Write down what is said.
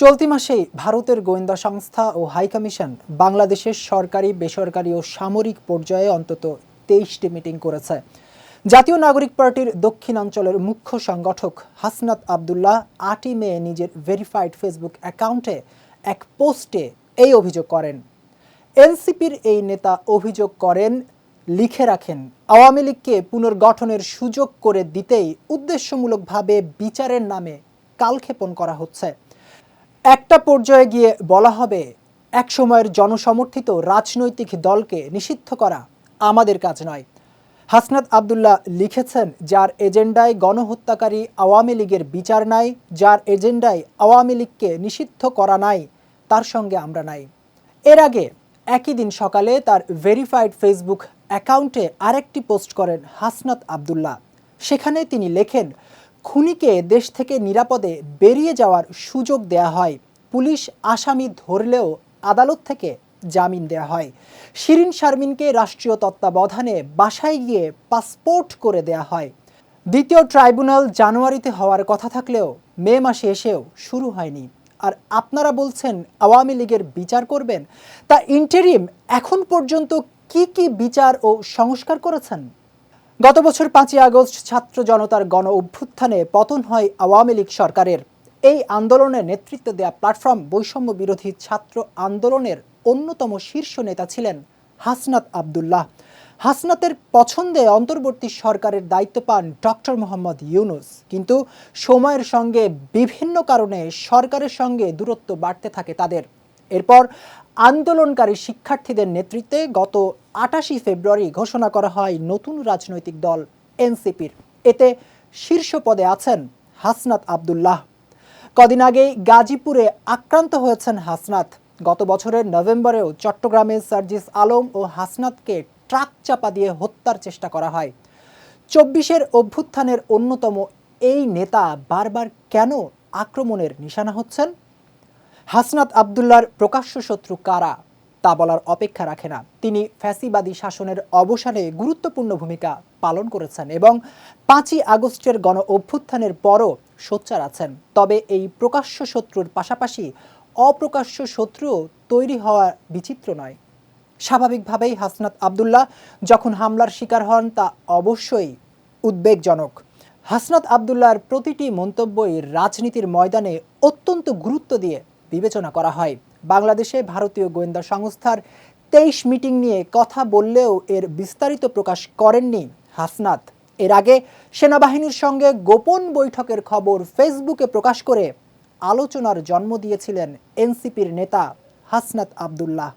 চলতি মাসেই ভারতের গোয়েন্দা সংস্থা ও হাইকমিশন বাংলাদেশের সরকারি, বেসরকারি ও সামরিক পর্যায়ে অন্তত তেইশটি মিটিং করেছে। জাতীয় নাগরিক পার্টির দক্ষিণাঞ্চলের মুখ্য সংগঠক হাসনাত আবদুল্লাহ আটই মে নিজের ভেরিফাইড ফেসবুক অ্যাকাউন্টে এক পোস্টে এই অভিযোগ করেন। এনসিপির এই নেতা অভিযোগ করেন, লিখে রাখেন, আওয়ামী লীগকে পুনর্গঠনের সুযোগ করে দিতেই উদ্দেশ্যমূলকভাবে বিচারের নামে কালক্ষেপণ করা হচ্ছে। একটা পর্যায়ে গিয়ে বলা হবে, এক সময়ের জনসমর্থিত রাজনৈতিক দলকে নিষিদ্ধ করা আমাদের কাজ নয়। হাসনাত আবদুল্লাহ লিখেছেন, যার এজেন্ডায় গণহত্যাকারী আওয়ামী লীগের বিচার নাই, যার এজেন্ডায় আওয়ামী লীগকে নিষিদ্ধ করা নাই, তার সঙ্গে আমরা নাই। এর আগে একই দিন সকালে তার ভেরিফাইড ফেসবুক অ্যাকাউন্টে আরেকটি পোস্ট করেন হাসনাত আবদুল্লাহ। সেখানে তিনি লেখেন খুনিকে দেশ থেকে নিরাপদে বেরিয়ে যাওয়ার সুযোগ দেয়া হয়। পুলিশ আসামি ধরলেও আদালত থেকে জামিন দেয়া হয়। শিরিন শারমিনকে রাষ্ট্রীয় তত্ত্বাবধানে বাসায় গিয়ে পাসপোর্ট করে দেয়া হয়। দ্বিতীয় ট্রাইব্যুনাল জানুয়ারিতে হওয়ার কথা থাকলেও মে মাসে এসেও শুরু হয়নি। আর আপনারা বলছেন আওয়ামী লীগের বিচার করবেন? তা ইন্টেরিম এখন পর্যন্ত কি কি বিচার ও সংস্কার করেছেন? গত বছর পাঁচই আগস্ট ছাত্র জনতার গণ অভ্যুত্থানে পতন হয় আওয়ামী লীগ সরকারের। এই আন্দোলনে নেতৃত্ব দেয়া প্ল্যাটফর্ম বৈষম্য বিরোধী ছাত্র আন্দোলনের অন্যতম শীর্ষ নেতা ছিলেন হাসনাত আবদুল্লাহ। হাসনাতের পছন্দে অন্তর্বর্তী সরকারের দায়িত্ব পান ডক্টর মোহাম্মদ ইউনুস। কিন্তু সময়ের সঙ্গে বিভিন্ন কারণে সরকারের সঙ্গে দূরত্ব বাড়তে থাকে তাদের। এরপর আন্দোলনকারী শিক্ষার্থীদের নেতৃত্বে গত আটাশি ফেব্রুয়ারি ঘোষণা করা হয় নতুন রাজনৈতিক দল এনসিপির। এতে শীর্ষ পদে আছেন হাসনাত আবদুল্লাহ। কদিন আগেই গাজীপুরে আক্রান্ত হয়েছেন হাসনাত। গত বছরের নভেম্বরেও চট্টগ্রামে সার্জিস আলম ও হাসনাতকে ট্রাক চাপা দিয়ে হত্যার চেষ্টা করা হয়। চব্বিশের অভ্যুত্থানের অন্যতম এই নেতা বারবার কেন আক্রমণের নিশানা হচ্ছেন? হাসনাত আবদুল্লার প্রকাশ্য শত্রু কারা তা বলার অপেক্ষা রাখে না। তিনি ফ্যাসিবাদী শাসনের অবসানে গুরুত্বপূর্ণ ভূমিকা পালন করেছেন এবং পাঁচই আগস্টের গণ অভ্যুত্থানের পরও সোচ্চার আছেন। তবে এই প্রকাশ্য শত্রুর পাশাপাশি অপ্রকাশ্য শত্রুও তৈরি হওয়া বিচিত্র নয়। স্বাভাবিকভাবেই হাসনাত আবদুল্লাহ যখন হামলার শিকার হন, তা অবশ্যই উদ্বেগজনক। হাসনাত আবদুল্লাহর প্রতিটি মন্তব্যই রাজনীতির ময়দানে অত্যন্ত গুরুত্ব দিয়ে বিবেচনা করা হয়। বাংলাদেশে ভারতীয় গোয়েন্দা সংস্থার তেইশ মিটিং নিয়ে কথা বললেও এর বিস্তারিত প্রকাশ করেননি হাসনাত। এর আগে সেনাবাহিনীর সঙ্গে গোপন বৈঠকের খবর ফেসবুকে প্রকাশ করে আলোচনার জন্ম দিয়েছিলেন এনসিপির নেতা হাসনাত আবদুল্লাহ।